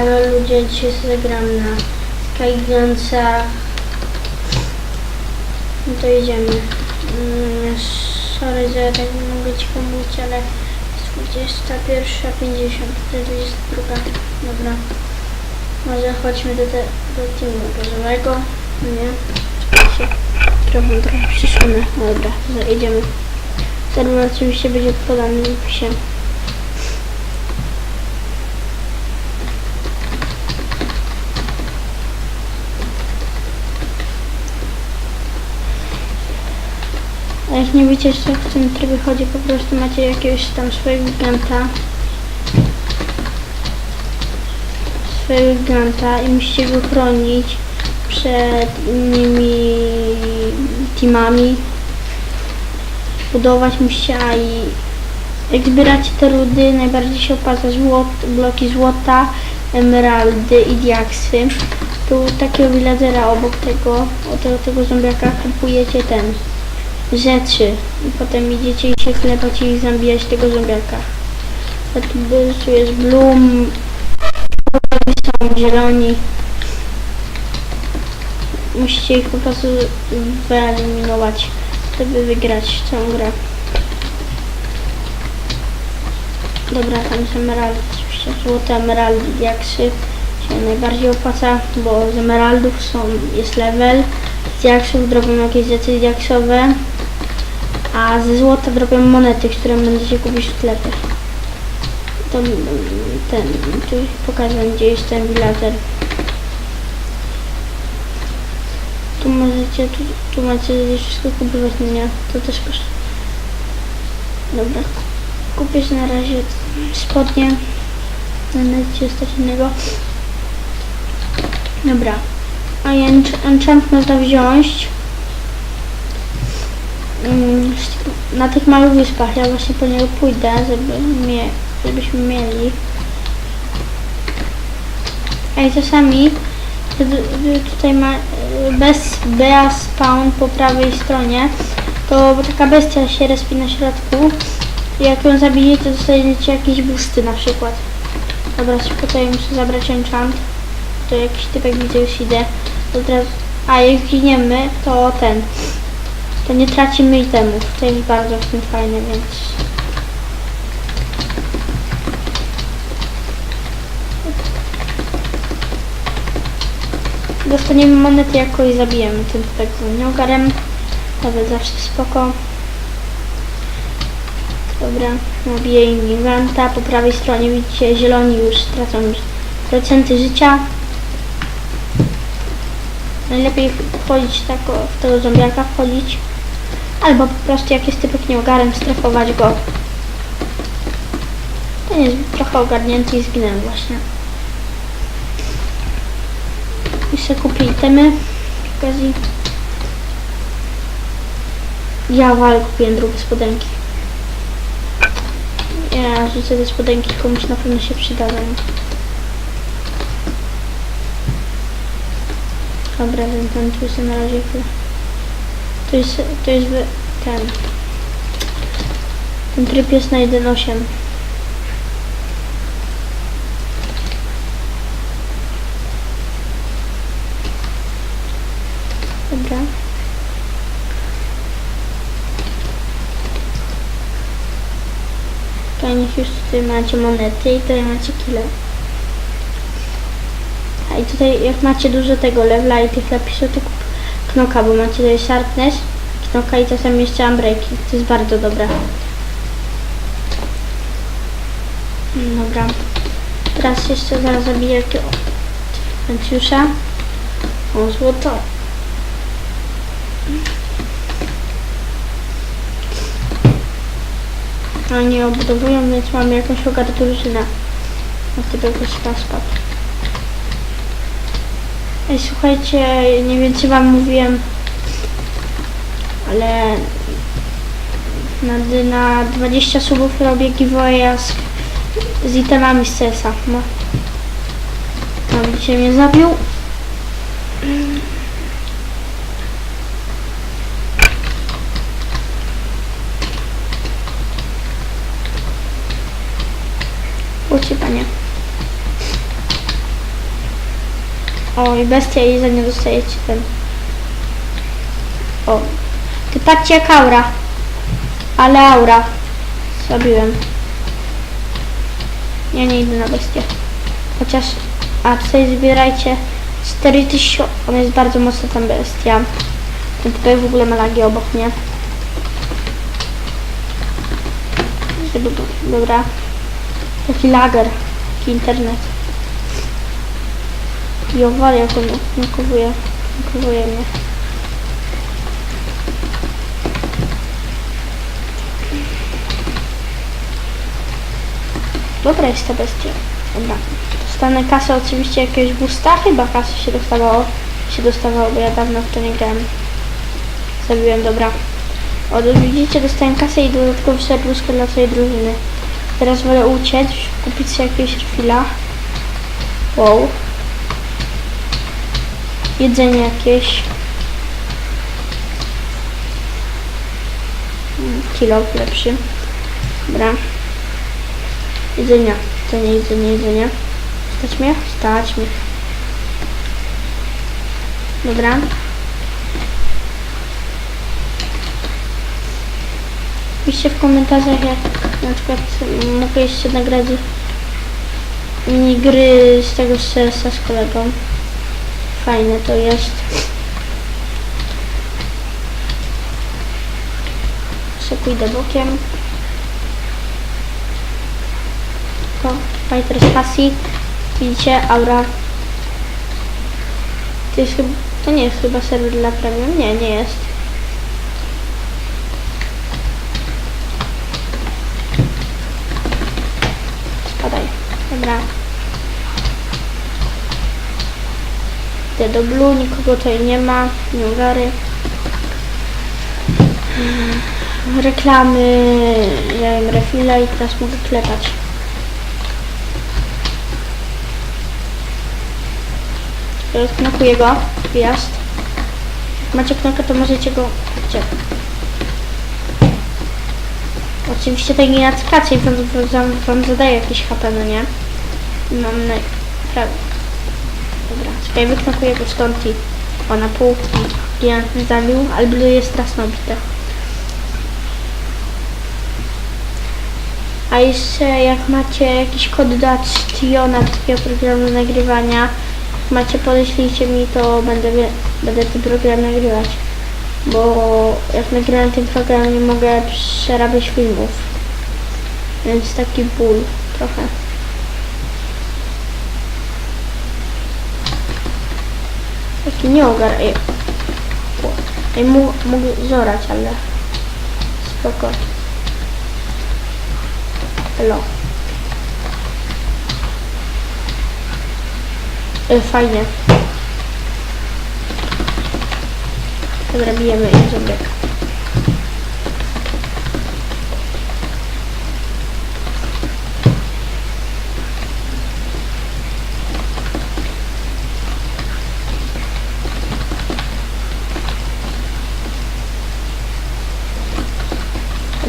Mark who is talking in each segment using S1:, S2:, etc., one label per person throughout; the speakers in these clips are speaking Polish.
S1: Ale ludzie dzisiaj sobie zagram na Skygunsach. No to jedziemy. Mm, sorry, że ja tak nie mogę Ci pomóc, ale jest 21, 50, to jest 22. Dobra. Może chodźmy do, te, do teamu gazowego. Nie. Czekajcie. Trochę, trochę przyszły. Dobra, jedziemy. Serwer oczywiście będzie podany w opisie. A jak nie wiecie, co w tym trybie chodzi, po prostu macie jakiegoś tam swojego giganta. Swojego giganta i musicie go chronić przed innymi teamami. Budować musicie, i jak zbieracie te rudy, najbardziej się opłaca złot, bloki złota, emeraldy i diaksy. Tu takiego villagera obok tego, od tego zombiaka kupujecie ten rzeczy i potem idziecie i się klepać i zabijać tego zombiaka. A tu, tu jest bloom, są zieloni. Musicie ich po prostu wyeliminować, żeby wygrać całą grę. Dobra, tam jest emerald, oczywiście złote emeraldy, diaksy się najbardziej opłaca, bo z emeraldów są, jest level, z diaksów drobią jakieś rzeczy diaksowe, a ze złota drobią monety, które będziecie kupić w sklepie. To ten, tu pokażę gdzie jest ten villager. Tu możecie, tu, tu macie wszystko kupować, no nie, to też kosztuje. Dobra, kupię sobie na razie spodnie, na necie coś innego. Dobra, a ench- enchant można wziąć na tych małych wyspach. Ja właśnie po niego pójdę, żeby żebyśmy mieli. I czasami tutaj ma e, bez Bea spawn po prawej stronie, to taka bestia się respi na środku. Jak ją zabijecie, to dostaniecie jakieś boosty na przykład. Dobra, tutaj muszę zabrać enchant. To jakiś typek widzę, już idę. To teraz, a jak giniemy, to ten. To nie tracimy itemów. To jest bardzo w tym fajne, więc... Dostaniemy monety jako i zabijemy tym typek z. Nawet zawsze spoko. Dobra, nabiję im giganta. Po prawej stronie widzicie zieloni już tracą procenty życia. Najlepiej wchodzić tak w tego zombiaka wchodzić. Albo po prostu jak jest typek nieogarem strefować go. Ten jest trochę ogarnięty i zginąłem właśnie. Jeszcze kupię itemy przy okazji. Ja wal kupiłem drugie spodenki. Ja rzucę te spodenki komuś na pewno się przydadzą. Dobra, ten, ten tu na razie chwilę. To jest, to jest ten. Ten tryb jest na 1.8. Dobra. To niech już tutaj macie monety i tutaj macie kile. A i tutaj jak macie dużo tego levela i tych lapisów, to kup knoka, bo macie tutaj sharpness, knoka i czasem jeszcze unbreaki. To jest bardzo dobre. Mm, Dobra. Teraz jeszcze zaraz zabiję jakiego Franciusza. O, złoto. Oni obudowują, więc mamy jakąś ogardurzynę. Na tego spadł. Ej, słuchajcie, nie wiem czy wam mówiłem, ale na, na 20 subów robię giveawaya z, z itemami z CS-a. No. no, dzisiaj mnie zabił. Ucie panie. O, i bestia i za nie dostajecie ten. O. Ty patrzcie jak aura. Ale aura. Zrobiłem. Ja nie idę na bestię. Chociaż... A tutaj zbierajcie 4000... Ona jest bardzo mocna tam bestia. Ten tutaj w ogóle ma lagi obok mnie. Dobra. Taki lager. Taki internet. I owali jak on nakowuje. Nakowuje mnie. Dobra jest ta bestia. Dobra. Dostanę kasę oczywiście jakiegoś boosta. Chyba kasy się dostawało. Się dostawało, bo ja dawno w to nie grałem. Zabiłem, dobra. O, widzicie, dostałem kasę i dodatkowy serduszko dla swojej drużyny. Teraz wolę uciec, kupić sobie jakiegoś refila. Wow. Jedzenie jakieś. Mm, Kilo lepszy. Dobra. Jedzenia. Jedzenie, jedzenie, jedzenie. Stać mnie? Stać mnie. Dobra. Piszcie w komentarzach, jak na przykład mogę jeszcze nagrać gry z tego z CS-a z kolegą. Fajne to jest. Jeszcze pójdę bokiem. To Fighter z pasji. Widzicie, aura. To, jest, to nie jest chyba serwer dla premium. Nie, nie jest. Spadaj. Dobra. Idę do Blue, nikogo tutaj nie ma. Nie ugary. Reklamy. Ja im refile i teraz mogę klepać. Knokuję go. Wjazd. Jak macie knoka, to możecie go... Gdzie? Oczywiście tej nie natykacie i wam, wam, wam zadaje jakieś HP, no nie? Mam na... Prawie. Dobra, czekaj, wyknokuję go stąd i... O, na pół gigant zabił, ale jest teraz nabite. A jeszcze jak macie jakiś kod do Actiona, takiego programu nagrywania, macie podeślijcie mi, to będę, będę ten program nagrywać. Bo jak nagrałem ten program, nie mogę przerabiać filmów. Więc taki ból trochę. Taki nieogar. Ej, ej mógł, mógł zorać, ale spoko. Hello. E, fajnie. Dobra, bijemy i sobie.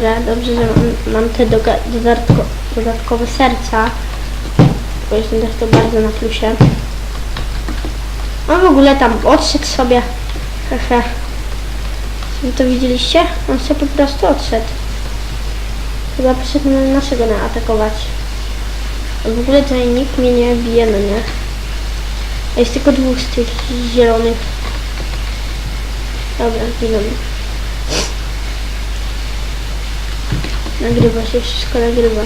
S1: Dobrze, że mam, mam te dodatko, dodatkowe serca. Bo jestem też to bardzo na plusie. On w ogóle tam odszedł sobie. Hehe. Czy to widzieliście? On sobie po prostu odszedł. Chyba przyszedł na naszego atakować. A w ogóle tutaj nikt mnie nie bije, no nie. A jest tylko dwóch z tych zielonych. Dobra, giną. Nagrywa się, wszystko nagrywa.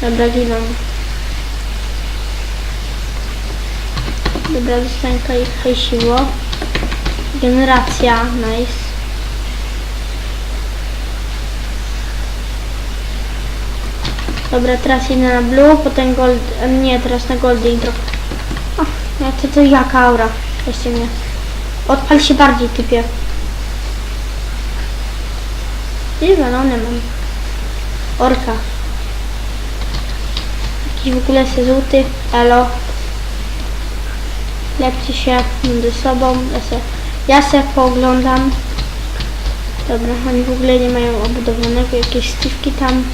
S1: Dobra, giną. Dobra, dostańka ich hejsiło. Generacja, nice. Dobra, teraz idę na blue, potem gold, a nie, teraz na goldy i trochę. O, to, to jaka aura, weźcie mnie. Odpal się bardziej, typie. I walone mam. Orka. Jakiś w ogóle se żółty, elo. Lepcie się między sobą. Ja se, ja se pooglądam. Dobra, oni w ogóle nie mają obudowanego, jakieś stywki tam.